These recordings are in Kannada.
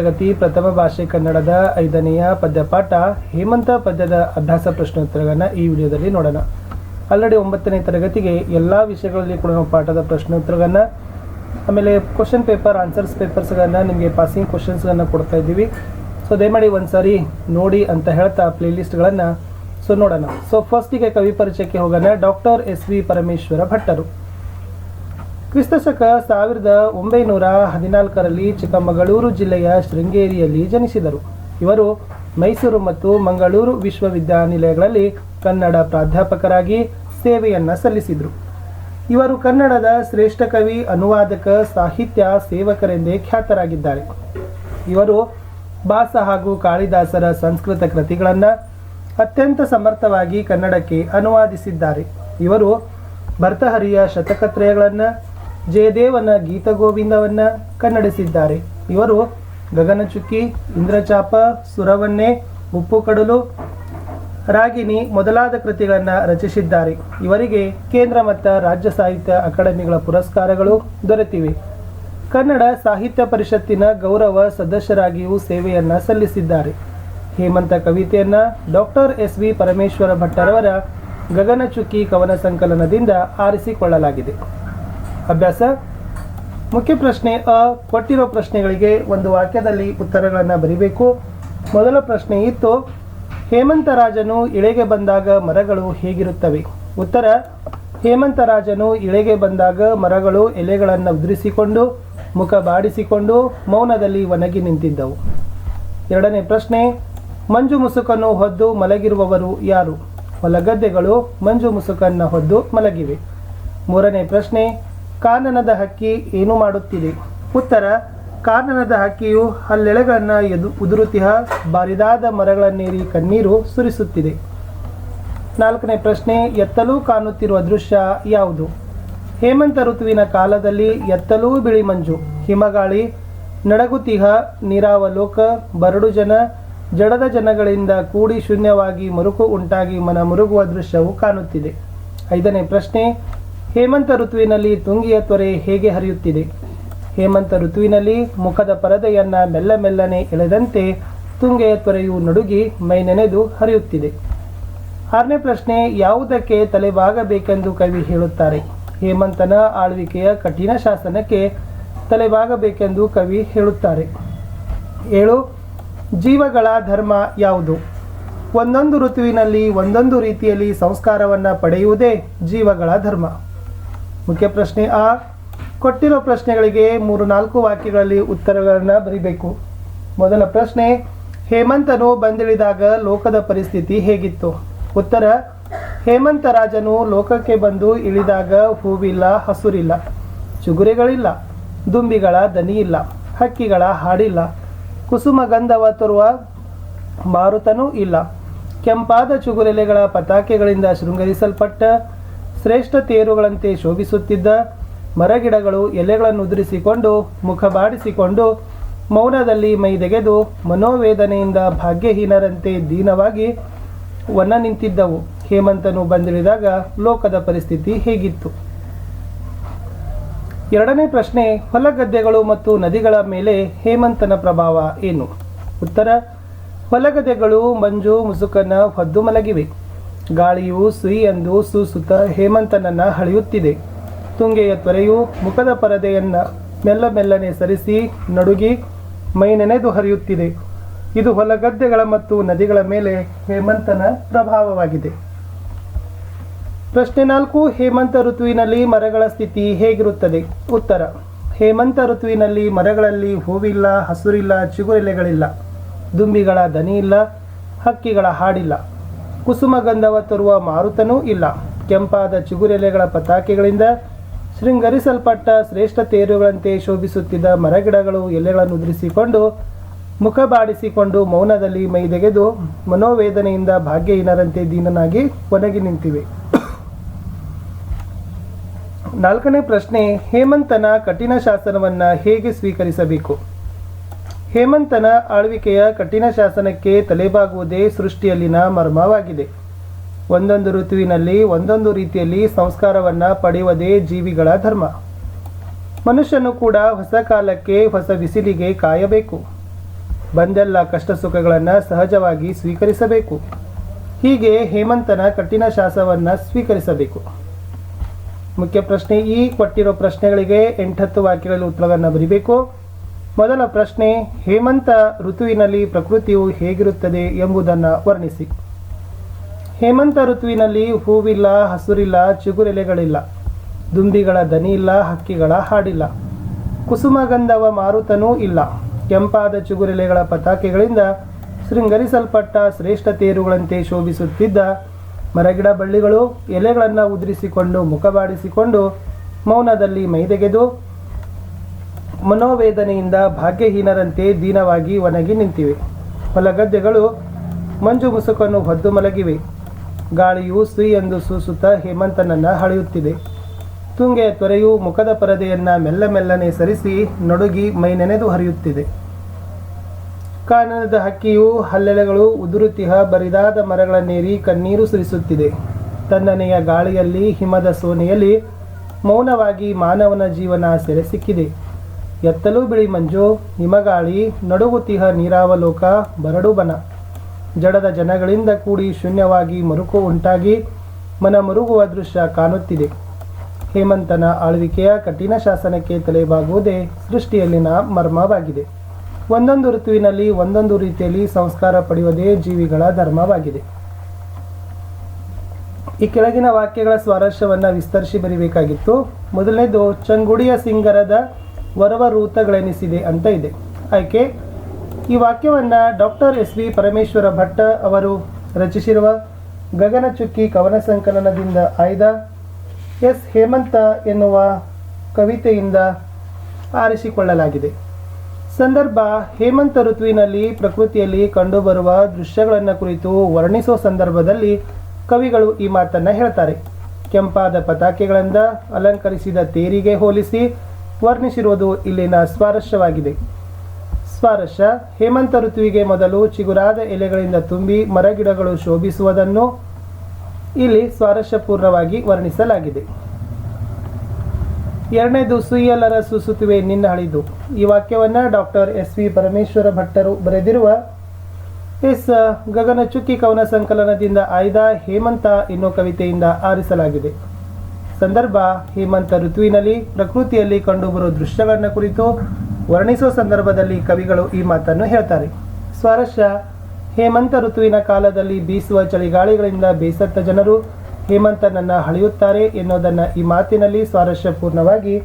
ತರಗತಿ ಪ್ರಥಮ ಭಾಷೆ ಕನ್ನಡದ ಐದನೆಯ ಪದ್ಯಪಾಠ ಹೇಮಂತ ಪದ್ಯದ ಅಭ್ಯಾಸ ಪ್ರಶ್ನೋತ್ತರಗಳನ್ನು ಈ ವಿಡಿಯೋದಲ್ಲಿ ನೋಡೋಣ. ಆಲ್ರೆಡಿ ಒಂಬತ್ತನೇ ತರಗತಿಗೆ ಎಲ್ಲ ವಿಷಯಗಳಲ್ಲಿ ಕೂಡ ನಾವು ಪಾಠದ ಪ್ರಶ್ನೋತ್ತರಗಳನ್ನು, ಆಮೇಲೆ ಕ್ವಶನ್ ಪೇಪರ್ ಆನ್ಸರ್ಸ್ ಪೇಪರ್ಸ್ಗಳನ್ನು ನಿಮಗೆ ಪಾಸಿಂಗ್ ಕ್ವಶನ್ಸ್ಗಳನ್ನು ಕೊಡ್ತಾ ಇದ್ದೀವಿ. ಸೊ ದಯಮಾಡಿ ಒಂದ್ಸಾರಿ ನೋಡಿ ಅಂತ ಹೇಳ್ತಾ ಪ್ಲೇಲಿಸ್ಟ್ಗಳನ್ನು ಸೊ ನೋಡೋಣ. ಸೊ ಫಸ್ಟಿಗೆ ಕವಿ ಪರಿಚಯಕ್ಕೆ ಹೋಗೋಣ ಡಾಕ್ಟರ್ ಎಸ್ ವಿ ಪರಮೇಶ್ವರ ಭಟ್ಟರು. ಕ್ರಿಸ್ತಶಕ ಸಾವಿರದ ಒಂಬೈನೂರ ಹದಿನಾಲ್ಕರಲ್ಲಿ ಚಿಕ್ಕಮಗಳೂರು ಜಿಲ್ಲೆಯ ಶೃಂಗೇರಿಯಲ್ಲಿ ಜನಿಸಿದರು. ಇವರು ಮೈಸೂರು ಮತ್ತು ಮಂಗಳೂರು ವಿಶ್ವವಿದ್ಯಾನಿಲಯಗಳಲ್ಲಿ ಕನ್ನಡ ಪ್ರಾಧ್ಯಾಪಕರಾಗಿ ಸೇವೆಯನ್ನು ಸಲ್ಲಿಸಿದರು. ಇವರು ಕನ್ನಡದ ಶ್ರೇಷ್ಠ ಕವಿ, ಅನುವಾದಕ, ಸಾಹಿತ್ಯ ಸೇವಕರೆಂದೇ ಖ್ಯಾತರಾಗಿದ್ದಾರೆ. ಇವರು ಭಾಸ ಹಾಗೂ ಕಾಳಿದಾಸರ ಸಂಸ್ಕೃತ ಕೃತಿಗಳನ್ನು ಅತ್ಯಂತ ಸಮರ್ಥವಾಗಿ ಕನ್ನಡಕ್ಕೆ ಅನುವಾದಿಸಿದ್ದಾರೆ. ಇವರು ಭರ್ತಹರಿಯ ಶತಕತ್ರಯಗಳನ್ನು ಜಯದೇವನ ಗೀತಗೋವಿಂದವನ್ನು ಕನ್ನಡಿಸಿದ್ದಾರೆ. ಇವರು ಗಗನಚುಕ್ಕಿ, ಇಂದ್ರಚಾಪ ಸುರವನ್ನೆ ಉಪ್ಪು ಕಡಲು ರಾಗಿಣಿ ಮೊದಲಾದ ಕೃತಿಗಳನ್ನು ರಚಿಸಿದ್ದಾರೆ. ಇವರಿಗೆ ಕೇಂದ್ರ ಮತ್ತು ರಾಜ್ಯ ಸಾಹಿತ್ಯ ಅಕಾಡೆಮಿಗಳ ಪುರಸ್ಕಾರಗಳು ದೊರೆತಿವೆ. ಕನ್ನಡ ಸಾಹಿತ್ಯ ಪರಿಷತ್ತಿನ ಗೌರವ ಸದಸ್ಯರಾಗಿಯೂ ಸೇವೆಯನ್ನು ಸಲ್ಲಿಸಿದ್ದಾರೆ. ಹೇಮಂತ ಕವಿತೆಯನ್ನು ಡಾಕ್ಟರ್ ಎಸ್ ವಿ ಪರಮೇಶ್ವರ ಭಟ್ಟರವರ ಗಗನಚುಕ್ಕಿ ಕವನ ಸಂಕಲನದಿಂದ ಆರಿಸಿಕೊಳ್ಳಲಾಗಿದೆ. ಅಭ್ಯಾಸ. ಮುಖ್ಯ ಪ್ರಶ್ನೆ, ಅ, ಕೊಟ್ಟಿರೋ ಪ್ರಶ್ನೆಗಳಿಗೆ ಒಂದು ವಾಕ್ಯದಲ್ಲಿ ಉತ್ತರಗಳನ್ನು ಬರಿಬೇಕು. ಮೊದಲ ಪ್ರಶ್ನೆ ಇತ್ತು, ಹೇಮಂತರಾಜನು ಇಳೆಗೆ ಬಂದಾಗ ಮರಗಳು ಹೇಗಿರುತ್ತವೆ? ಉತ್ತರ, ಹೇಮಂತರಾಜನು ಇಳೆಗೆ ಬಂದಾಗ ಮರಗಳು ಎಲೆಗಳನ್ನು ಉದುರಿಸಿಕೊಂಡು, ಮುಖ ಬಾಡಿಸಿಕೊಂಡು, ಮೌನದಲ್ಲಿ ಒಣಗಿ ನಿಂತಿದ್ದವು. ಎರಡನೇ ಪ್ರಶ್ನೆ, ಮಂಜು ಮುಸುಕನ್ನು ಹೊದ್ದು ಮಲಗಿರುವವರು ಯಾರು? ಹೊಲಗದ್ದೆಗಳು ಮಂಜು ಮುಸುಕನ್ನು ಹೊದ್ದು ಮಲಗಿವೆ. ಮೂರನೇ ಪ್ರಶ್ನೆ ಕಾನನದ ಹಕ್ಕಿ ಏನು ಮಾಡುತ್ತಿದೆ? ಉತ್ತರ, ಕಾನನದ ಹಕ್ಕಿಯು ಅಲ್ಲೆಳೆಗಳನ್ನು ಎದು ಉದುರುತಿಹ ಬಾರಿದಾದ ಮರಗಳನ್ನೇರಿ ಕಣ್ಣೀರು ಸುರಿಸುತ್ತಿದೆ. ನಾಲ್ಕನೇ ಪ್ರಶ್ನೆ, ಎತ್ತಲೂ ಕಾಣುತ್ತಿರುವ ದೃಶ್ಯ ಯಾವುದು? ಹೇಮಂತ ಋತುವಿನ ಕಾಲದಲ್ಲಿ ಎತ್ತಲೂ ಬಿಳಿ ಮಂಜು, ಹಿಮಗಾಳಿ, ನಡಗುತಿಹ, ನೀರಾವಲೋಕ, ಬರಡು ಜನ, ಜಡದ ಜನಗಳಿಂದ ಕೂಡಿ ಶೂನ್ಯವಾಗಿ ಮರುಕು ಉಂಟಾಗಿ ಮನ ಮುರುಗುವ ದೃಶ್ಯವು ಕಾಣುತ್ತಿದೆ. ಐದನೇ ಪ್ರಶ್ನೆ ಹೇಮಂತ ಋತುವಿನಲ್ಲಿ ತುಂಗಿಯ ತೊರೆ ಹೇಗೆ ಹರಿಯುತ್ತಿದೆ? ಹೇಮಂತ ಋತುವಿನಲ್ಲಿ ಮುಖದ ಪರದೆಯನ್ನು ಮೆಲ್ಲ ಮೆಲ್ಲನೆ ಎಳೆದಂತೆ ತುಂಗೆಯ ತೊರೆಯು ನಡುಗಿ ಮೈ ನೆನೆದು ಹರಿಯುತ್ತಿದೆ. ಆರನೇ ಪ್ರಶ್ನೆ, ಯಾವುದಕ್ಕೆ ತಲೆಬಾಗಬೇಕೆಂದು ಕವಿ ಹೇಳುತ್ತಾರೆ? ಹೇಮಂತನ ಆಳ್ವಿಕೆಯ ಕಠಿಣ ಶಾಸನಕ್ಕೆ ತಲೆಬಾಗಬೇಕೆಂದು ಕವಿ ಹೇಳುತ್ತಾರೆ. ಏಳು, ಜೀವಗಳ ಧರ್ಮ ಯಾವುದು? ಒಂದೊಂದು ಋತುವಿನಲ್ಲಿ ಒಂದೊಂದು ರೀತಿಯಲ್ಲಿ ಸಂಸ್ಕಾರವನ್ನು ಪಡೆಯುವುದೇ ಜೀವಗಳ ಧರ್ಮ. ಮುಖ್ಯ ಪ್ರಶ್ನೆ ಆ. ಕೊಟ್ಟಿರೋ ಪ್ರಶ್ನೆಗಳಿಗೆ ಮೂರು ನಾಲ್ಕು ವಾಕ್ಯಗಳಲ್ಲಿ ಉತ್ತರಗಳನ್ನು ಬರೀಬೇಕು. ಮೊದಲ ಪ್ರಶ್ನೆ, ಹೇಮಂತನು ಬಂದಿಳಿದಾಗ ಲೋಕದ ಪರಿಸ್ಥಿತಿ ಹೇಗಿತ್ತು? ಉತ್ತರ, ಹೇಮಂತ ರಾಜನು ಲೋಕಕ್ಕೆ ಬಂದು ಇಳಿದಾಗ ಹೂವಿಲ್ಲ, ಹಸುರಿಲ್ಲ, ಚುಗುರೆಗಳಿಲ್ಲ, ದುಂಬಿಗಳ ದನಿ ಇಲ್ಲ ಹಕ್ಕಿಗಳ ಹಾಡಿಲ್ಲ, ಕುಸುಮ ಗಂಧವ ತರುವ ಮಾರುತನೂ ಇಲ್ಲ, ಕೆಂಪಾದ ಚುಗುರೆಲೆಗಳ ಪತಾಕೆಗಳಿಂದ ಶೃಂಗರಿಸಲ್ಪಟ್ಟ ಶ್ರೇಷ್ಠ ತೇರುಗಳಂತೆ ಶೋಭಿಸುತ್ತಿದ್ದ ಮರಗಿಡಗಳು ಎಲೆಗಳನ್ನು ಉದುರಿಸಿಕೊಂಡು ಮುಖ ಬಾಡಿಸಿಕೊಂಡು ಮೌನದಲ್ಲಿ ಮೈದೆಗೆದು ಮನೋವೇದನೆಯಿಂದ ಭಾಗ್ಯಹೀನರಂತೆ ದೀನವಾಗಿ ವನ ನಿಂತಿದ್ದವು. ಹೇಮಂತನು ಬಂದಿಳಿದಾಗ ಲೋಕದ ಪರಿಸ್ಥಿತಿ ಹೇಗಿತ್ತು? ಎರಡನೇ ಪ್ರಶ್ನೆ, ಹೊಲಗದ್ದೆಗಳು ಮತ್ತು ನದಿಗಳ ಮೇಲೆ ಹೇಮಂತನ ಪ್ರಭಾವ ಏನು? ಉತ್ತರ, ಹೊಲಗದ್ದೆಗಳು ಮಂಜು ಮುಸುಕನ್ನು ಹೊದ್ದು ಮಲಗಿವೆ. ಗಾಳಿಯು ಸುಯಿ ಎಂದು ಸೂಸುತ್ತ ಹೇಮಂತನನ್ನ ಹಳೆಯುತ್ತಿದೆ ತುಂಗೆಯ ತ್ವರೆಯು ಮುಖದ ಪರದೆಯನ್ನ ಮೆಲ್ಲ ಮೆಲ್ಲನೆ ಸರಿಸಿ ನಡುಗಿ ಮೈ ನೆನೆದು ಹರಿಯುತ್ತಿದೆ. ಇದು ಹೊಲಗದ್ದೆಗಳ ಮತ್ತು ನದಿಗಳ ಮೇಲೆ ಹೇಮಂತನ ಪ್ರಭಾವವಾಗಿದೆ. ಪ್ರಶ್ನೆ ನಾಲ್ಕು, ಹೇಮಂತ ಋತುವಿನಲ್ಲಿ ಮರಗಳ ಸ್ಥಿತಿ ಹೇಗಿರುತ್ತದೆ? ಉತ್ತರ, ಹೇಮಂತ ಋತುವಿನಲ್ಲಿ ಮರಗಳಲ್ಲಿ ಹೂವಿಲ್ಲ, ಹಸುರಿಲ್ಲ, ಚಿಗುರೆಲೆಗಳಿಲ್ಲ. ದುಂಬಿಗಳ ದನಿ ಇಲ್ಲ ಹಕ್ಕಿಗಳ ಹಾಡಿಲ್ಲ. ಕುಸುಮ ಗಂಧವ ತರುವ ಮಾರುತನೂ ಇಲ್ಲ. ಕೆಂಪಾದ ಚಿಗುರೆಲೆಗಳ ಪತಾಕೆಗಳಿಂದ ಶೃಂಗರಿಸಲ್ಪಟ್ಟ ಶ್ರೇಷ್ಠ ತೇರುಗಳಂತೆ ಶೋಭಿಸುತ್ತಿದ್ದ ಮರಗಿಡಗಳು ಎಲೆಗಳನ್ನು ಉದುರಿಸಿಕೊಂಡು, ಮುಖ ಬಾಡಿಸಿಕೊಂಡು ಮೌನದಲ್ಲಿ ಮೈದೆಗೆದು ಮನೋವೇದನೆಯಿಂದ ಭಾಗ್ಯಹೀನರಂತೆ ದೀನನಾಗಿ ಒಣಗಿ ನಿಂತಿವೆ. ನಾಲ್ಕನೇ ಪ್ರಶ್ನೆ, ಹೇಮಂತನ ಕಠಿಣ ಶಾಸನವನ್ನು ಹೇಗೆ ಸ್ವೀಕರಿಸಬೇಕು? ಹೇಮಂತನ ಆಳ್ವಿಕೆಯ ಕಠಿಣ ಶಾಸನಕ್ಕೆ ತಲೆಬಾಗುವುದೇ ಸೃಷ್ಟಿಯಲ್ಲಿನ ಮರ್ಮವಾಗಿದೆ. ಒಂದೊಂದು ಋತುವಿನಲ್ಲಿ ಒಂದೊಂದು ರೀತಿಯಲ್ಲಿ ಸಂಸ್ಕಾರವನ್ನು ಪಡೆಯುವುದೇ ಜೀವಿಗಳ ಧರ್ಮ. ಮನುಷ್ಯನು ಕೂಡ ಹೊಸ ಕಾಲಕ್ಕೆ ಹೊಸ ಬಿಸಿಲಿಗೆ ಕಾಯಬೇಕು. ಬಂದೆಲ್ಲ ಕಷ್ಟ ಸುಖಗಳನ್ನು ಸಹಜವಾಗಿ ಸ್ವೀಕರಿಸಬೇಕು. ಹೀಗೆ ಹೇಮಂತನ ಕಠಿಣ ಶಾಸವನ್ನು ಸ್ವೀಕರಿಸಬೇಕು. ಮುಖ್ಯ ಪ್ರಶ್ನೆ ಈ ಕೊಟ್ಟಿರೋ ಪ್ರಶ್ನೆಗಳಿಗೆ ಎಂಟತ್ತು ವಾಕ್ಯಗಳಲ್ಲಿ ಉತ್ತರವನ್ನು ಬರೀಬೇಕು. ಮೊದಲ ಪ್ರಶ್ನೆ, ಹೇಮಂತ ಋತುವಿನಲ್ಲಿ ಪ್ರಕೃತಿಯು ಹೇಗಿರುತ್ತದೆ ಎಂಬುದನ್ನು ವರ್ಣಿಸಿ. ಹೇಮಂತ ಋತುವಿನಲ್ಲಿ ಹೂವಿಲ್ಲ, ಹಸುರಿಲ್ಲ, ಚಿಗುರೆಲೆಗಳಿಲ್ಲ. ದುಂಬಿಗಳ ದನಿ ಇಲ್ಲ, ಹಕ್ಕಿಗಳ ಹಾಡಿಲ್ಲ. ಕುಸುಮಗಂಧವ ಮಾರುತನೂ ಇಲ್ಲ. ಕೆಂಪಾದ ಚಿಗುರೆಲೆಗಳ ಪತಾಕೆಗಳಿಂದ ಶೃಂಗರಿಸಲ್ಪಟ್ಟ ಶ್ರೇಷ್ಠ ತೇರುಗಳಂತೆ ಶೋಭಿಸುತ್ತಿದ್ದ ಮರಗಿಡ ಬಳ್ಳಿಗಳು ಎಲೆಗಳನ್ನು ಉದುರಿಸಿಕೊಂಡು ಮುಖಬಾಡಿಸಿಕೊಂಡು ಮೌನದಲ್ಲಿ ಮೈದೆಗೆದು ಮನೋವೇದನೆಯಿಂದ ಭಾಗ್ಯಹೀನರಂತೆ ದೀನವಾಗಿ ಒಣಗಿ ನಿಂತಿವೆ. ಹೊಲಗದ್ದೆಗಳು ಮಂಜು ಮುಸುಕನ್ನು ಹೊದ್ದು ಮಲಗಿವೆ. ಗಾಳಿಯು ಎಂದು ಸೂಸುತ್ತಾ ಹೇಮಂತನನ್ನು ಹಳೆಯುತ್ತಿದೆ ತುಂಗೆಯ ತೊರೆಯು ಮುಖದ ಪರದೆಯನ್ನ ಮೆಲ್ಲ ಮೆಲ್ಲನೆ ಸರಿಸಿ ನಡುಗಿ ಮೈ ನೆನೆದು ಹರಿಯುತ್ತಿದೆ. ಕಾನನದ ಹಕ್ಕಿಯು ಹಲ್ಲೆಲೆಗಳು ಉದುರುತಿಹ ಬರಿದಾದ ಮರಗಳನ್ನೇರಿ ಕಣ್ಣೀರು ಸುರಿಸುತ್ತಿದೆ. ತನ್ನನೆಯ ಗಾಳಿಯಲ್ಲಿ ಹಿಮದ ಸೋನೆಯಲ್ಲಿ ಮೌನವಾಗಿ ಮಾನವನ ಜೀವನ ಸೆರೆ ಸಿಕ್ಕಿದೆ ಎತ್ತಲೂ ಬಿಳಿ ಮಂಜು, ಹಿಮಗಾಳಿ, ನಡುಗುತಿಹ ನೀರಾವಲೋಕ, ಬರಡು ಬನ. ಜಡದ ಜನಗಳಿಂದ ಕೂಡಿ ಶೂನ್ಯವಾಗಿ ಮರುಕು ಉಂಟಾಗಿ ಮನ ಮರುಗುವ ದೃಶ್ಯ ಕಾಣುತ್ತಿದೆ. ಹೇಮಂತನ ಆಳ್ವಿಕೆಯ ಕಠಿಣ ಶಾಸನಕ್ಕೆ ತಲೆಬಾಗುವುದೇ ಸೃಷ್ಟಿಯಲ್ಲಿನ ಮರ್ಮವಾಗಿದೆ. ಒಂದೊಂದು ಋತುವಿನಲ್ಲಿ ಒಂದೊಂದು ರೀತಿಯಲ್ಲಿ ಸಂಸ್ಕಾರ ಪಡೆಯುವುದೇ ಜೀವಿಗಳ ಧರ್ಮವಾಗಿದೆ. ಈ ಕೆಳಗಿನ ವಾಕ್ಯಗಳ ಸ್ವಾರಸ್ಯವನ್ನು ವಿಸ್ತರಿಸಿ ಬರೀಬೇಕಾಗಿತ್ತು. ಮೊದಲನೇದು, ಚಂಗುಡಿಯ ಸಿಂಗರದ ವರವ ರೂತಗಳೆನಿಸಿದೆ ಅಂತ ಇದೆ. ಆಯ್ಕೆ? ಈ ವಾಕ್ಯವನ್ನು doctor S V Parameshwara Bhatta ಅವರು ರಚಿಸಿರುವ ಗಗನಚುಕ್ಕಿ ಕವನ ಸಂಕಲನದಿಂದ ಆಯ್ದ ಎಸ್ ಹೇಮಂತ ಎನ್ನುವ ಕವಿತೆಯಿಂದ ಆರಿಸಿಕೊಳ್ಳಲಾಗಿದೆ. ಸಂದರ್ಭ, ಹೇಮಂತ ಋತುವಿನಲ್ಲಿ, ಪ್ರಕೃತಿಯಲ್ಲಿ ಕಂಡುಬರುವ ದೃಶ್ಯಗಳನ್ನು ಕುರಿತು ವರ್ಣಿಸುವ ಸಂದರ್ಭದಲ್ಲಿ ಕವಿಗಳು ಈ ಮಾತನ್ನು ಹೇಳ್ತಾರೆ. ಕೆಂಪಾದ ಪತಾಕೆಗಳಿಂದ ಅಲಂಕರಿಸಿದ ತೇರಿಗೆ ಹೋಲಿಸಿ ವರ್ಣಿಸಿರುವುದು ಇಲ್ಲಿನ ಸ್ವಾರಸ್ಯವಾಗಿದೆ. ಸ್ವಾರಸ್ಯ, ಹೇಮಂತ ಋತುವಿಗೆ ಮೊದಲು ಚಿಗುರಾದ ಎಲೆಗಳಿಂದ ತುಂಬಿ ಮರಗಿಡಗಳು ಶೋಭಿಸುವುದನ್ನು ಇಲ್ಲಿ ಸ್ವಾರಸ್ಯಪೂರ್ಣವಾಗಿ ವರ್ಣಿಸಲಾಗಿದೆ. ಎರಡನೇದು ಸುಯ್ಯಲರ ಸುಸುತುವೆ ನಿನ್ನ ಹಳಿದು. ಈ ವಾಕ್ಯವನ್ನು ಡಾಕ್ಟರ್ ಎಸ್. ವಿ. ಪರಮೇಶ್ವರ ಭಟ್ಟರು ಬರೆದಿರುವ ಎಸ್. ಗಗನಚುಕ್ಕಿ ಕವನ ಸಂಕಲನದಿಂದ ಆಯ್ದ ಹೇಮಂತ ಎನ್ನುವ ಕವಿತೆಯಿಂದ ಆರಿಸಲಾಗಿದೆ. ಸಂದರ್ಭ ಹೇಮಂತ ಋತುವಿನಲ್ಲಿ ಪ್ರಕೃತಿಯಲ್ಲಿ ಕಂಡುಬರುವ ದೃಶ್ಯಗಳನ್ನು ಕುರಿತು ವರ್ಣಿಸುವ ಸಂದರ್ಭದಲ್ಲಿ ಕವಿಗಳು ಈ ಮಾತನ್ನು ಹೇಳ್ತಾರೆ. ಸ್ವಾರಸ್ಯ, ಹೇಮಂತ ಋತುವಿನ ಕಾಲದಲ್ಲಿ ಬೀಸುವ ಚಳಿಗಾಳಿಗಳಿಂದ ಬೇಸತ್ತ ಜನರು ಹೇಮಂತನನ್ನು ಹಳೆಯುತ್ತಾರೆ ಎನ್ನುವುದನ್ನು ಈ ಮಾತಿನಲ್ಲಿ ಸ್ವಾರಸ್ಯಪೂರ್ಣವಾಗಿ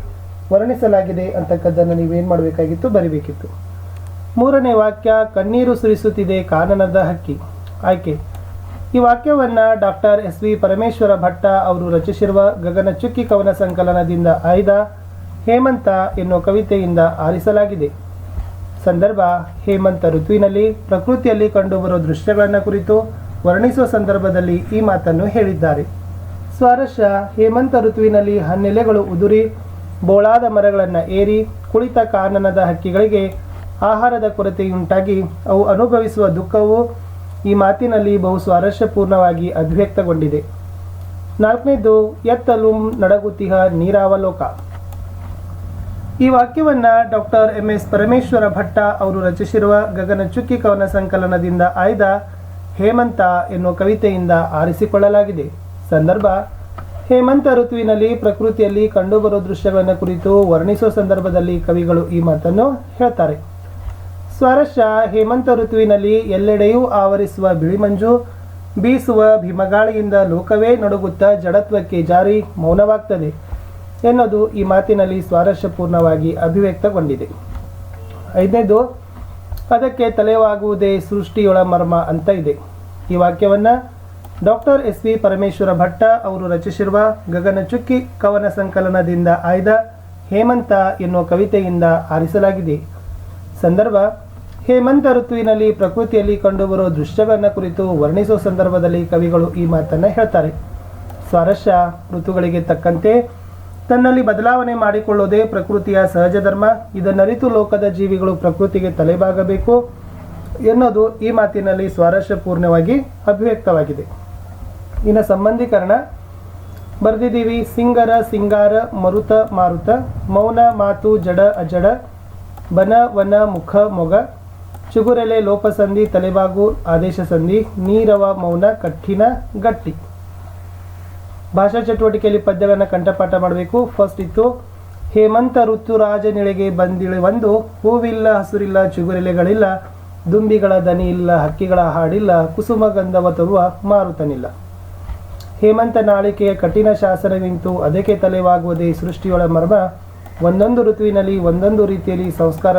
ವರ್ಣಿಸಲಾಗಿದೆ ಅಂತಕ್ಕದ್ದನ್ನು ನೀವೇನು ಮಾಡಬೇಕಾಗಿತ್ತು? ಬರಿಬೇಕಿತ್ತು. ಮೂರನೇ ವಾಕ್ಯ, ಕಣ್ಣೀರು ಸುರಿಸುತ್ತಿದೆ ಕಾನನದ ಹಕ್ಕಿ. ಆಯ್ಕೆ. ಈ ವಾಕ್ಯವನ್ನು doctor S V Parameshwara Bhatta ಅವರು ರಚಿಸಿರುವ ಗಗನಚುಕ್ಕಿ ಕವನ ಸಂಕಲನದಿಂದ ಆಯ್ದ ಹೇಮಂತ ಎನ್ನುವ ಕವಿತೆಯಿಂದ ಆರಿಸಲಾಗಿದೆ. ಸಂದರ್ಭ, ಹೇಮಂತ ಋತುವಿನಲ್ಲಿ ಪ್ರಕೃತಿಯಲ್ಲಿ ಕಂಡುಬರುವ ದೃಶ್ಯಗಳನ್ನು ಕುರಿತು ವರ್ಣಿಸುವ ಸಂದರ್ಭದಲ್ಲಿ ಈ ಮಾತನ್ನು ಹೇಳಿದ್ದಾರೆ. ಸ್ವಾರಸ್ಯ, ಹೇಮಂತ ಋತುವಿನಲ್ಲಿ ಹನ್ನೆಲೆಗಳು ಉದುರಿ ಬೋಳಾದ ಮರಗಳನ್ನು ಏರಿ ಕುಳಿತ ಕಾನನದ ಹಕ್ಕಿಗಳಿಗೆ ಆಹಾರದ ಕೊರತೆಯುಂಟಾಗಿ ಅವು ಅನುಭವಿಸುವ ದುಃಖವು ಈ ಮಾತಿನಲ್ಲಿ ಬಹು ಸ್ವಾರಸ್ಯಪೂರ್ಣವಾಗಿ ಅಭಿವ್ಯಕ್ತಗೊಂಡಿದೆ. ನಾಲ್ಕನೇದು, ಎತ್ತಲು ನಡಗುತಿಹ ನೀರಾವಲೋಕ ಈ ವಾಕ್ಯವನ್ನು doctor M S Parameshwara Bhatta ಅವರು ರಚಿಸಿರುವ ಗಗನಚುಕ್ಕಿ ಕವನ ಸಂಕಲನದಿಂದ ಆಯ್ದ ಹೇಮಂತ ಎನ್ನುವ ಕವಿತೆಯಿಂದ ಆರಿಸಿಕೊಳ್ಳಲಾಗಿದೆ. ಸಂದರ್ಭ, ಹೇಮಂತ ಋತುವಿನಲ್ಲಿ ಪ್ರಕೃತಿಯಲ್ಲಿ ಕಂಡುಬರುವ ದೃಶ್ಯಗಳನ್ನು ಕುರಿತು ವರ್ಣಿಸುವ ಸಂದರ್ಭದಲ್ಲಿ ಕವಿಗಳು ಈ ಮಾತನ್ನು ಹೇಳ್ತಾರೆ. ಸ್ವಾರಸ್ಯ ಹೇಮಂತ ಋತುವಿನಲ್ಲಿ ಎಲ್ಲೆಡೆಯೂ ಆವರಿಸುವ ಬಿಳಿಮಂಜು, ಬೀಸುವ ಭೀಮಗಾಳಿಯಿಂದ ಲೋಕವೇ ನಡುಗುತ್ತಾ ಜಡತ್ವಕ್ಕೆ ಜಾರಿ ಮೌನವಾಗ್ತದೆ ಎನ್ನುವುದು ಈ ಮಾತಿನಲ್ಲಿ ಸ್ವಾರಸ್ಯಪೂರ್ಣವಾಗಿ ಅಭಿವ್ಯಕ್ತಗೊಂಡಿದೆ. ಐದನೇದು, ಅದಕ್ಕೆ ತಲೆವಾಗುವುದೇ ಸೃಷ್ಟಿಯೊಳ ಮರ್ಮ ಅಂತ ಇದೆ. ಈ ವಾಕ್ಯವನ್ನು doctor S. V. Parameshwara Bhatta ಅವರು ರಚಿಸಿರುವ ಗಗನಚುಕ್ಕಿ ಕವನ ಸಂಕಲನದಿಂದ ಆಯ್ದ ಹೇಮಂತ ಎನ್ನುವ ಕವಿತೆಯಿಂದ ಆರಿಸಲಾಗಿದೆ. ಸಂದರ್ಭ ಹೇಮಂತ ಋತುವಿನಲ್ಲಿ ಪ್ರಕೃತಿಯಲ್ಲಿ ಕಂಡುಬರುವ ದೃಶ್ಯಗಳನ್ನು ಕುರಿತು ವರ್ಣಿಸುವ ಸಂದರ್ಭದಲ್ಲಿ ಕವಿಗಳು ಈ ಮಾತನ್ನು ಹೇಳ್ತಾರೆ. ಸ್ವಾರಸ್ಯ ಋತುಗಳಿಗೆ ತಕ್ಕಂತೆ ತನ್ನಲ್ಲಿ ಬದಲಾವಣೆ ಮಾಡಿಕೊಳ್ಳೋದೇ ಪ್ರಕೃತಿಯ ಸಹಜ ಧರ್ಮ. ಇದನ್ನರಿತು ಲೋಕದ ಜೀವಿಗಳು ಪ್ರಕೃತಿಗೆ ತಲೆಬಾಗಬೇಕು ಎನ್ನುವುದು ಈ ಮಾತಿನಲ್ಲಿ ಸ್ವಾರಸ್ಯಪೂರ್ಣವಾಗಿ ಅಭಿವ್ಯಕ್ತವಾಗಿದೆ. ಇನ್ನು ಸಂಬಂಧೀಕರಣ. ಬರೆದಿದ್ದೀವಿ ಸಿಂಗರ ಸಿಂಗಾರ ಮರುತ ಮಾರುತ ಮೌನ ಮಾತು ಜಡ ಅಜಡ ಬನ ವನ ಮುಖ ಮೊಗ ಚಿಗುರೆಲೆ ಲೋಪಸಂಧಿ, ತಲೆಬಾಗು ಆದೇಶ ಸಂಧಿ ನೀರವ, ಮೌನ, ಕಠಿಣ, ಗಟ್ಟಿ. ಭಾಷಾ ಚಟುವಟಿಕೆಯಲ್ಲಿ ಪದ್ಯಗಳನ್ನು ಕಂಠಪಾಠ ಮಾಡಬೇಕು. ಫಸ್ಟ್ ಇತ್ತು, ಹೇಮಂತ ಋತುರಾಜನಿಳೆಗೆ ಬಂದಿಳಿವಂದು ಹೂವಿಲ್ಲ, ಹಸುರಿಲ್ಲ ಚಿಗುರೆಲೆಗಳಿಲ್ಲ ದುಂಬಿಗಳ ದನಿ ಇಲ್ಲ, ಹಕ್ಕಿಗಳ ಹಾಡಿಲ್ಲ, ಕುಸುಮ ಗಂಧವ ತರುವ ಮಾರುತನಿಲ್ಲ. ಹೇಮಂತ ನಾಳಿಕೆಯ ಕಠಿಣ ಶಾಸನವಿಂತು ಅದಕ್ಕೆ ತಲೆವಾಗುವುದೇ ಸೃಷ್ಟಿಯೊಳ ಮರ್ಮ. ಒಂದೊಂದು ಋತುವಿನಲ್ಲಿ ಒಂದೊಂದು ರೀತಿಯಲ್ಲಿ ಸಂಸ್ಕಾರ